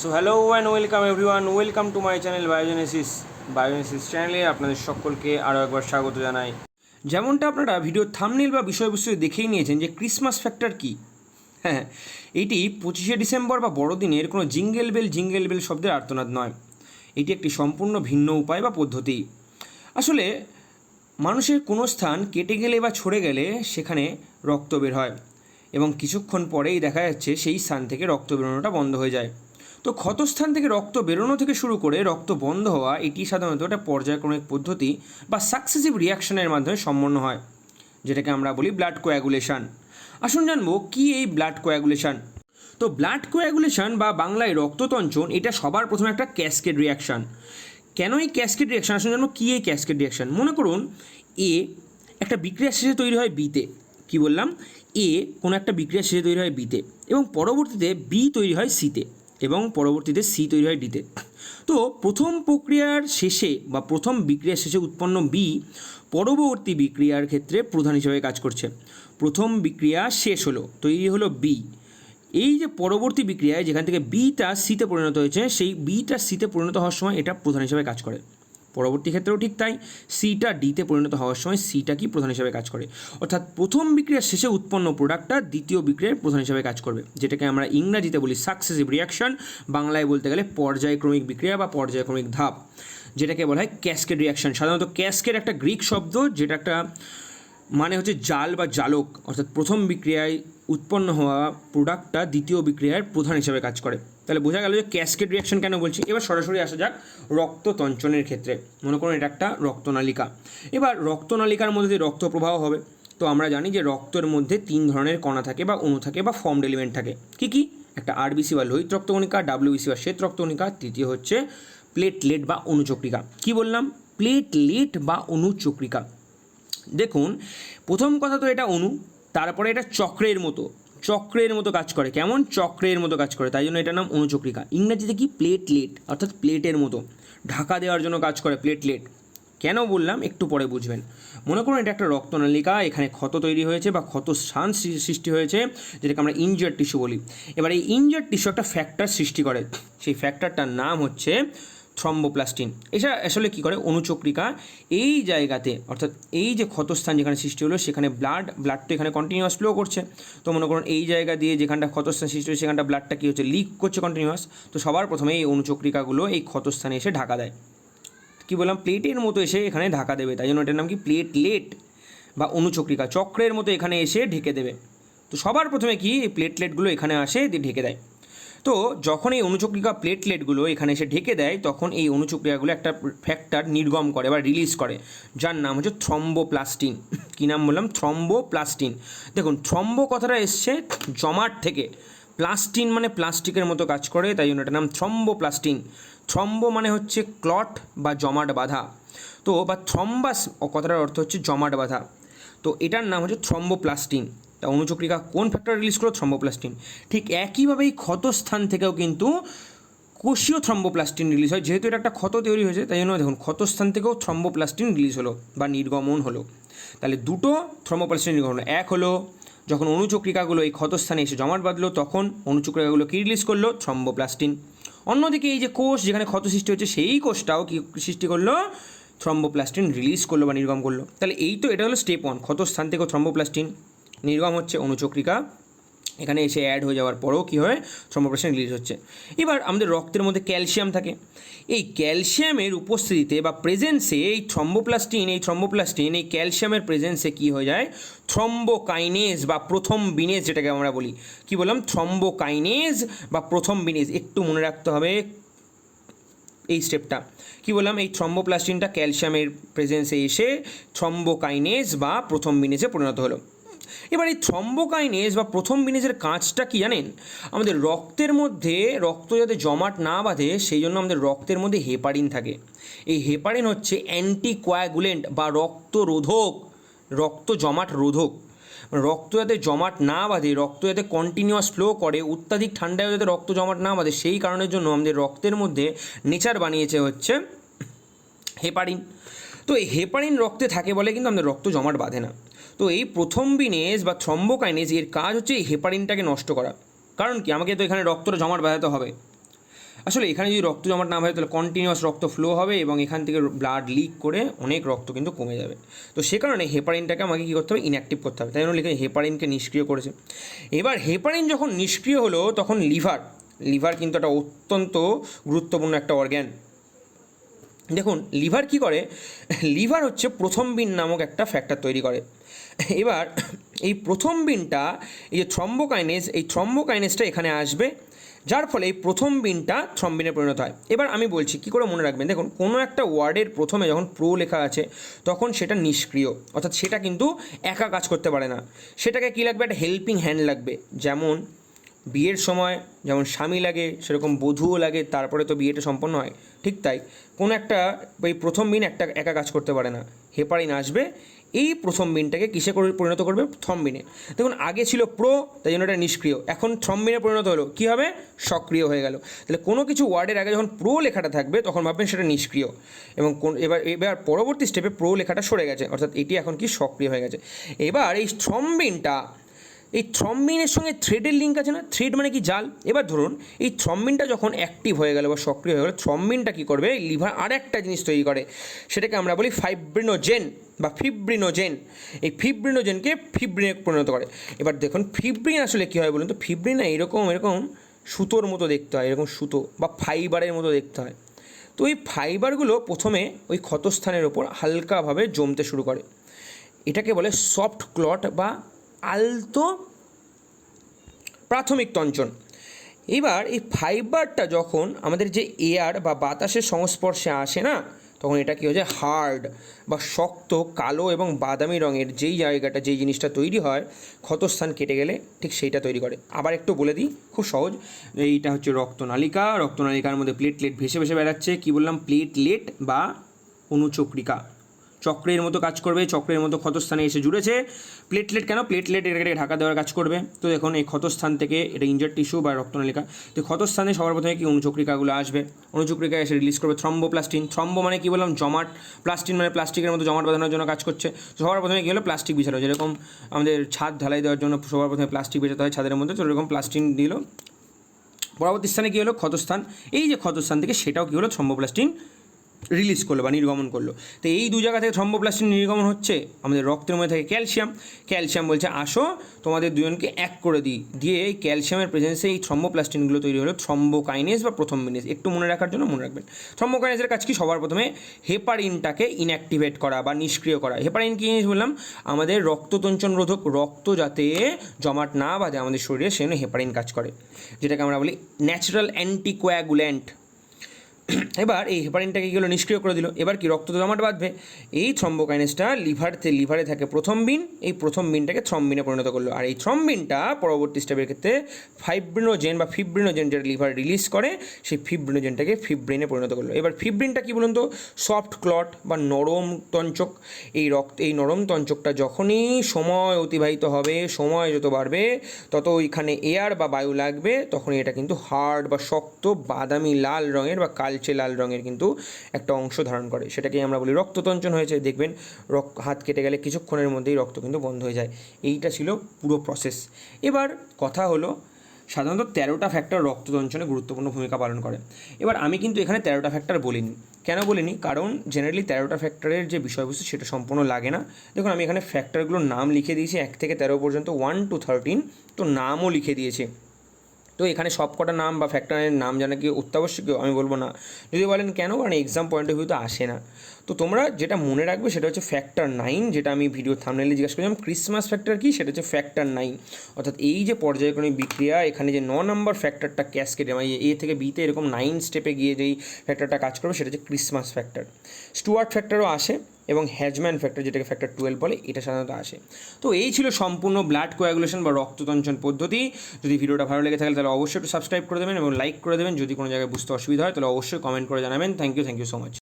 So hello and welcome everyone welcome to my channel Biogenesis Biogenesis চ্যানেলে আপনাদের সকলকে আরও একবার স্বাগত জানাই। যেমনটা আপনারা ভিডিও থামনিল বা বিষয়বস্তু দেখেই নিয়েছেন যে ক্রিসমাস ফ্যাক্টর কী? হ্যাঁ এটি পঁচিশে ডিসেম্বর বা বড়দিনের কোনো জিঙ্গেল বেল জিঙ্গেল বেল শব্দের আর্তনাদ নয়। এটি একটি সম্পূর্ণ ভিন্ন উপায় বা পদ্ধতি। আসলে, মানুষের কোনো স্থান কেটে গেলে বা ছড়ে গেলে সেখানে রক্ত বের হয় এবং কিছুক্ষণ পরেই দেখা যাচ্ছে সেই স্থান থেকে রক্ত বেরোনোটা বন্ধ হয়ে যায়। তো ক্ষতস্থান থেকে রক্ত বেরোনো থেকে শুরু করে রক্ত বন্ধ হওয়া, এটি সাধারণত একটা পর্যায়ক্রমিক পদ্ধতি বা সাকসেসিভ রিয়াকশনের মাধ্যমে সম্পন্ন হয়, যেটাকে আমরা বলি ব্লাড কোয়াগুলেশন আসুন জানব, কি এই ব্লাড কোয়াগুলেশন তো ব্লাড কোয়াগুলেশন বা বাংলায় রক্ততঞ্চন, এটা সবার প্রথমে একটা ক্যাসকেড রিয়াকশন কেন এই ক্যাসকেড রিয়াকশন আসুন জানব, কী এই ক্যাসকেড রিয়াকশন মনে করুন এ একটা বিক্রিয়া শেষে তৈরি হয় বিতে কি বললাম? এ কোনো একটা বিক্রিয়া শেষে তৈরি হয় বিতে এবং পরবর্তীতে বি তৈরি হয় সিতে এবং পরবর্তীতে সি তৈরি হয় ডিতে তো। প্রথম প্রক্রিয়ার শেষে বা প্রথম বিক্রিয়ার শেষে উৎপন্ন বি পরবর্তী বিক্রিয়ার ক্ষেত্রে প্রধান হিসেবে কাজ করছে। প্রথম বিক্রিয়া শেষ হলো, তৈরি হলো বি এই যে পরবর্তী বিক্রিয়ায় যেখান থেকে বিটা সিতে পরিণত হয়েছে, সেই বিটা সিতে পরিণত হওয়ার সময় এটা প্রধান হিসেবে কাজ করে। পরবর্তী ক্ষেত্রেও ঠিক তাই সিটা ডিতে পরিণত হওয়ার সময় সিটা কি প্রধান হিসাবে কাজ করে? অর্থাৎ প্রথম বিক্রিয়ার শেষে উৎপন্ন প্রোডাক্টটা দ্বিতীয় বিক্রিয়ার প্রধান হিসাবে কাজ করবে। যেটাকে আমরা ইংরাজিতে বলি সাকসেসিভ রিয়াকশন বাংলায় বলতে গেলে পর্যায়ক্রমিক বিক্রিয়া বা পর্যায়ক্রমিক ধাপ, যেটাকে বলা হয় ক্যাসকেড রিয়াকশন সাধারণত ক্যাসকেড একটা গ্রিক শব্দ, যেটা একটা মানে হচ্ছে জাল বা জালক, অর্থাৎ প্রথম বিক্রিয়ায় উৎপন্ন হওয়া প্রোডাক্টটা দ্বিতীয় বিক্রিয়ার প্রধান হিসেবে কাজ করে। তাহলে বোঝা গেল যে ক্যাসকেড রিয়াকশন কেন বলছি? এবার সরাসরি আসা যাক রক্ততঞ্চনের ক্ষেত্রে। মনে করুন এটা একটা রক্তনালিকা। এবার রক্তনালিকার মধ্যে দিয়ে রক্ত প্রবাহ হবে। তো আমরা জানি যে রক্তের মধ্যে তিন ধরনের কণা থাকে বা অণু থাকে বা ফর্ম এলিমেন্ট থাকে। কি কি? একটা আরবিসি বা লোহিত রক্তকণিকা ডাব্লিউবিসি বা শ্বেত রক্তকণিকা, তৃতীয় হচ্ছে প্লেটলেট বা অনুচক্রিকা। কি বললাম? প্লেটলেট বা অনুচক্রিকা। দেখুন, প্রথম কথা তো এটা অণু, তারপরে এটা চক্রের মতো চক্রের মতো কাজ করে, কেমন চক্রের মতো কাজ করে, তাই জন্য এটার নাম অনুচক্রিকা। ইংরেজিতে কি? প্লেটলেট, অর্থাৎ প্লেটের মতো, ঢাকা দেওয়ার জন্য কাজ করে প্লেটলেট। কেন বললাম? একটু পরে বুঝবেন। মনে করুন এটা একটা রক্তনালিকা, এখানে ক্ষত তৈরি হয়েছে বা ক্ষত স্থান সৃষ্টি হয়েছে, যেটাকে আমরা ইনজার টিস্যু বলি। এবার এই ইনজার টিস্যু একটা ফ্যাক্টর সৃষ্টি করে। সেই ফ্যাক্টরটার নাম হচ্ছে থ্রম্বোপ্লাস্টিন। এটা আসলে কী করে? অনুচক্রিকা এই জায়গাতে, অর্থাৎ এই যে ক্ষতস্থান যেখানে সৃষ্টি হলো, সেখানে ব্লাড ব্লাড তো এখানে কন্টিনিউয়াস ফ্লো করছে। তো মনে করুন এই জায়গা দিয়ে যেখানটা ক্ষতস্থান সৃষ্টি হচ্ছে সেখানটা ব্লাডটা কী হচ্ছে? লিক করছে কন্টিনিউয়াস তো সবার প্রথমে এই অনুচক্রিকাগুলো এই ক্ষতস্থানে এসে ঢাকা দেয়। কি বললাম? প্লেটের মতো এসে এখানে ঢাকা দেবে। তাই জন্য এটার নাম কি? প্লেটলেট বা অনুচক্রিকা। চক্রের মতো এখানে এসে ঢেকে দেবে। তো সবার প্রথমে কি? এই প্লেটলেটগুলো এখানে আসে দিয়ে ঢেকে দেয়। তো যখন এই অনুচক্রিকা প্লেটলেটগুলো এখানে এসে ঢেকে দেয়, তখন এই অনুচক্রিয়াগুলো একটা ফ্যাক্টর নির্গম করে বা রিলিজ করে, যার নাম হচ্ছে থ্রম্বোপ্লাস্টিন কী নাম বললাম? থ্রম্বোপ্লাস্টিন দেখুন থ্রম্বো কথাটা এসছে জমাট থেকে। প্লাস্টিন মানে প্লাস্টিকের মতো কাজ করে, তাই জন্য এটার নাম থ্রম্বোপ্লাস্টিন থ্রম্বো মানে হচ্ছে ক্লট বা জমাট বাঁধা। তো বা থ্রম্বাস কথাটার অর্থ হচ্ছে জমাট বাঁধা। তো এটার নাম হচ্ছে থ্রম্বোপ্লাস্টিন তা অনুচক্রিকা কোন ফ্যাক্টর রিলিজ করো থ্রম্বোপ্লাস্টিন ঠিক একইভাবে এই ক্ষতস্থান থেকেও কিন্তু কোষীয় থ্রম্বোপ্লাস্টিন রিলিজ হয়। যেহেতু এটা একটা ক্ষত তৈরি হয়েছে, তাই জন্য দেখুন, ক্ষতস্থান থেকেও থ্রম্বোপ্লাস্টিন রিলিজ হলো বা নির্গমন হলো। তাহলে দুটো থ্রম্বোপ্লাস্টিন নির্গমন এক হলো, যখন অনুচক্রিকাগুলো এই ক্ষতস্থানে এসে জমাট বাঁধলো, তখন অনুচক্রিকাগুলো কী রিলিজ করল? থ্রম্বোপ্লাস্টিন অন্যদিকে এই যে কোষ যেখানে ক্ষত সৃষ্টি হচ্ছে, সেই কোষটাও কী সৃষ্টি করল? থ্রম্বোপ্লাস্টিন রিলিজ করল বা নির্গম করল। তাহলে এই তো এটা হলো স্টেপ ওয়ান ক্ষতস্থান থেকেও থ্রম্বোপ্লাস্টিন নির্গম হচ্ছে অনুচক্রিকা। এখানে এসে অ্যাড হয়ে যাওয়ার পরেও কী হয়? থ্রম্বোপ্লাস্টিন রিলিজ হচ্ছে। এবার আমাদের রক্তের মধ্যে ক্যালসিয়াম থাকে। এই ক্যালসিয়ামের উপস্থিতিতে বা প্রেজেন্সে এই থ্রম্বোপ্লাস্টিন এই থ্রম্বোপ্লাস্টিন এই ক্যালসিয়ামের প্রেজেন্সে কী হয়ে যায়? থ্রম্বোকাইনেজ বা প্রথম বিনেজ যেটাকে আমরা বলি। কি বললাম? থ্রম্বোকাইনেজ বা প্রথম বিনেজ একটু মনে রাখতে হবে এই স্টেপটা কি বললাম? এই থ্রম্বোপ্লাস্টিনটা ক্যালসিয়ামের প্রেজেন্সে এসে থ্রম্বোকাইনেজ বা প্রথম বিনেজে পরিণত হলো। এবার এই থ্রম্বোকাইনেজ বা প্রথম বিনেজের কাজটা কি জানেন? আমাদের রক্তের মধ্যে রক্ত যাতে জমাট না বাঁধে, সেই জন্য আমাদের রক্তের মধ্যে হেপারিন থাকে। এই হেপারিন হচ্ছে অ্যান্টিকোয়াগুলেন্ট বা রক্তরোধক রক্ত জমাট রোধক রক্ত যাতে জমাট না বাঁধে, রক্ত যাতে কন্টিনিউয়াস ফ্লো করে, অত্যাধিক ঠান্ডায় যাতে রক্ত জমাট না বাঁধে, সেই কারণের জন্য আমাদের রক্তের মধ্যে নেচার বানিয়েছে হচ্ছে হেপারিন। তো এই হেপারিন রক্তে থাকে বলে কিন্তু আমাদের রক্ত জমাট বাঁধে না। তো এই প্রথম বিনেজ বা থ্রম্বোকাইনেজ এর কাজ হচ্ছে এই হেপারিনটাকে নষ্ট করা। কারণ কি? আমাকে তো এখানে রক্তটা জমাট বাঁধাতে হবে। আসলে এখানে যদি রক্ত জমাট না হয় তাহলে কন্টিনিউয়াস রক্ত ফ্লো হবে এবং এখান থেকে ব্লাড লিক করে অনেক রক্ত কিন্তু কমে যাবে। তো সে কারণে হেপারিনটাকে আমাকে কী করতে হবে? ইনঅ্যাক্টিভ করতে হবে। তাই জন্য লিখে হেপারিনকে নিষ্ক্রিয় করেছে। এবার হেপারিন যখন নিষ্ক্রিয় হলো, তখন লিভার লিভার কিন্তু একটা অত্যন্ত গুরুত্বপূর্ণ একটা অর্গ্যান দেখুন, লিভার কি করে? লিভার হচ্ছে প্রথম বিন নামক একটা ফ্যাক্টর তৈরি করে। এবার, এই প্রথম বিনটা, এই যে থ্রম্বোকাইনেস এই থ্রম্বোকাইনেসটা এখানে আসবে, যার ফলে এই প্রথম বিনটা থ্রম্বিনে পরিণত হয়। এবার আমি বলছি, কি করে মনে রাখবেন? দেখুন, কোনো একটা ওয়ার্ডের প্রথমে যখন প্রো লেখা আছে, তখন সেটা নিষ্ক্রিয়। অর্থাৎ সেটা কিন্তু একা কাজ করতে পারে না। সেটাকে কী লাগবে? একটা হেল্পিং হ্যান্ড লাগবে। যেমন বিয়ের সময় যেমন স্বামী লাগে, সেরকম বধূও লাগে, তারপরে তো বিয়েটা সম্পন্ন হয়। ঠিক তাই, কোনো একটা, এই প্রথম বিন একটা একা কাজ করতে পারে না। হেপারিন আসবে, এই প্রথম বিনটাকে কিসে করে পরিণত করবে? থ্রম্বিনে দেখুন, আগে ছিল প্রো, তাই জন্য এটা নিষ্ক্রিয়। এখন থ্রম্বিনে পরিণত হলো। কী হবে? সক্রিয় হয়ে গেল। তাহলে কোনো কিছু ওয়ার্ডের আগে যখন প্রো লেখাটা থাকবে, তখন ভাববেন সেটা নিষ্ক্রিয়। এবং কোন, এবার এবার পরবর্তী স্টেপে প্রো লেখাটা সরে গেছে। অর্থাৎ এটি এখন কি সক্রিয় হয়ে গেছে। এবার এই থ্রম্বিনটা এই থ্রম্বিনের সঙ্গে থ্রেডের লিঙ্ক আছে না? থ্রেড মানে কি? জাল। এবার ধরুন, এই থ্রম্বিনটা যখন অ্যাক্টিভ হয়ে গেল বা সক্রিয় হয়ে গেল থ্রম্বিনটা কী করবে? লিভার আর একটা জিনিস তৈরি করে। সেটাকে আমরা বলি ফাইব্রিনোজেন বা ফিব্রিনোজেন এই ফিব্রিনোজেনকে ফিব্রিনে পরিণত করে। এবার দেখুন ফিব্রিন আসলে কী হয় বলুন তো? ফিব্রিন এরকম এরকম সুতোর মতো দেখতে হয়, এরকম সুতো বা ফাইবারের মতো দেখতে হয়। তো এই ফাইবারগুলো প্রথমে ওই ক্ষতস্থানের ওপর হালকাভাবে জমতে শুরু করে। এটাকে বলে সফট ক্লট বা আলতো প্রাথমিক তঞ্চন। এবার এই ফাইবারটা যখন আমাদের যে এয়ার বা বাতাসের সংস্পর্শে আসে না, তখন এটা কী হয়ে যায় হার্ড বা শক্ত, কালো এবং বাদামি রঙের যেই জায়গাটা, যেই জিনিসটা তৈরি হয়, ক্ষতস্থান কেটে গেলে ঠিক সেইটা তৈরি করে। আবার একটু বলে দিই, খুব সহজ। এইটা হচ্ছে রক্তনালিকা। রক্তনালিকার মধ্যে প্লেটলেট ভেসে ভেসে বেড়াচ্ছে। কী বললাম? প্লেটলেট বা অনুচক্রিকা। চক্রের মতো কাজ করবে, চক্রের মতো ক্ষতস্থানে এসে জুড়েছে। প্লেটলেট কেন? প্লেটলেট এটাকে ঢাকা দেওয়ার কাজ করবে। তো দেখুন, এই ক্ষতস্থান থেকে এটা ইঞ্জার টিস্যু বা রক্তনালিকা। তো ক্ষতস্থানে সবার প্রথমে কি অনুচক্রিকাগুলো আসবে? অনুচক্রিকা এসে রিলিজ করবে থ্রম্বোপ্লাস্টিন থ্রম্বো মানে কি বললাম? জমাট। প্লাস্টিন মানে প্লাস্টিকের মতো জমাট বাঁধানোর জন্য কাজ করছে। সবার প্রথমে কী হলো? প্লাস্টিক বিছানো। যেরকম আমাদের ছাদ ঢালাই দেওয়ার জন্য সবার প্রথমে প্লাস্টিক বেচাতে হয় ছাদের মধ্যে। তো এরকম প্লাস্টিন দিল। পরবর্তী স্থানে কী হলো? ক্ষতস্থান। এই যে ক্ষতস্থান থেকে সেটাও কী হলো? থ্রম্বোপ্লাস্টিন রিলিজ করল বা নির্গমন করল। তো এই দু জায়গা থেকে থ্রম্বোপ্লাস্টিন নির্গমন হচ্ছে, আমাদের রক্তের মধ্যে থাকে ক্যালসিয়াম। ক্যালসিয়াম বলছে, আসো, তোমাদের দুজনকে এক করে দিই। দিয়ে এই ক্যালসিয়ামের প্রেজেন্সে এই থ্রম্বোপ্লাস্টিনগুলো তৈরি হলো থ্রম্বোকাইনেস বা প্রথম মিনেস একটু মনে রাখার জন্য মনে রাখবেন। থ্রম্বোকাইনেসের কাজ কি? সবার প্রথমে হেপারিনটাকে ইনঅ্যাক্টিভেট করা বা নিষ্ক্রিয় করা। হেপারিন কী জিনিস বললাম? আমাদের রক্ততঞ্চন রোধক, রক্ত যাতে জমাট না বাঁধে আমাদের শরীরে, সেজন্য হেপারিন কাজ করে। যেটাকে আমরা বলি ন্যাচারাল অ্যান্টিকোয়াগুল্যান্ট এবার এই হেপারিনটাকে গেলো নিষ্ক্রিয় করে দিল। এবার কি রক্ত জমাট বাঁধবে? এই থ্রম্বোকাইনেসটা লিভারতে লিভারে থাকে প্রথম বিন, এই প্রথম বিনটাকে থ্রম্বিনে পরিণত করল। আর এই থ্রম্বিনটা পরবর্তী স্টেপের ক্ষেত্রে ফাইব্রিনোজেন বা ফিব্রিনোজেন যেটা লিভার রিলিজ করে, সেই ফিব্রিনোজেনটাকে ফিব্রিনে পরিণত করল। এবার ফিব্রিনটা কি বলুন তো? সফট ক্লট বা নরম তঞ্চক এই রক্ত, এই নরম তঞ্চকটা যখনই সময় অতিবাহিত হবে, সময় যত বাড়বে, তত ওইখানে এয়ার বা বায়ু লাগবে, তখনই এটা কিন্তু হার্ড বা শক্ত, বাদামি, লাল রঙের বা কালচে লাল রঙের কিন্তু একটা অংশ ধারণ করে। সেটাকেই আমরা বলি রক্ততঞ্চন হয়েছে। দেখবেন রক্ত, হাত কেটে গেলে কিছুক্ষণের মধ্যেই রক্ত কিন্তু বন্ধ হয়ে যায়। এইটা ছিল পুরো প্রসেস এবার কথা হলো, সাধারণত তেরোটা ফ্যাক্টর রক্ততঞ্চনে গুরুত্বপূর্ণ ভূমিকা পালন করে। এবার আমি কিন্তু এখানে তেরোটা ফ্যাক্টর বলিনি। কেন বলিনি? কারণ জেনারেলি তেরোটা ফ্যাক্টরের যে বিষয়বস্তু, সেটা সম্পূর্ণ লাগে না। দেখুন, আমি এখানে ফ্যাক্টরগুলোর নাম লিখে দিয়েছি। এক থেকে তেরো পর্যন্ত ওয়ান টু থার্টিন তো নামও লিখে দিয়েছি। তো এখানে সব কটা নাম বা ফ্যাক্টরের নাম জানা কি অত্যাবশ্যকীয়? আমি বলব না। যদি বলেন কেন কারণ এক্সাম পয়েন্ট অফ ভিউ তো আসে না? তো তোমরা যেটা মনে রাখবে সেটা হচ্ছে ফ্যাক্টর নাইন যেটা আমি ভিডিও থামনেলে জিজ্ঞাসা করছিলাম ক্রিসমাস ফ্যাক্টর কি? সেটা হচ্ছে ফ্যাক্টর নাইন অর্থাৎ এই যে পর্যায়ক্রমিক বিক্রিয়া, এখানে যে ন নম্বর ফ্যাক্টরটা ক্যাসকেটে মানে এ থেকে বিতে এরকম নাইন স্টেপে গিয়ে যেই ফ্যাক্টরটা কাজ করবে, সেটা হচ্ছে ক্রিসমাস ফ্যাক্টর স্টুয়ার্ট ফ্যাক্টরও আসে। এবং হ্যাজম্যান ফ্যাক্টর যেটাকে ফ্যাক্টর টুয়েলভ বলে, এটা সাধারণত আসে। তো এই ছিল সম্পূর্ণ ব্লাড কোয়াগুলেশন বা রক্ততঞ্চন পদ্ধতি। যদি ভিডিওটা ভালো লেগে থাকে, তাহলে অবশ্যই একটু সাবস্ক্রাইব করে দেবেন এবং লাইক করে দেবেন। যদি কোনো জায়গায় বুঝতে অসুবিধা হয়, তাহলে অবশ্যই কমেন্ট করে জানাবেন। Thank you thank you so much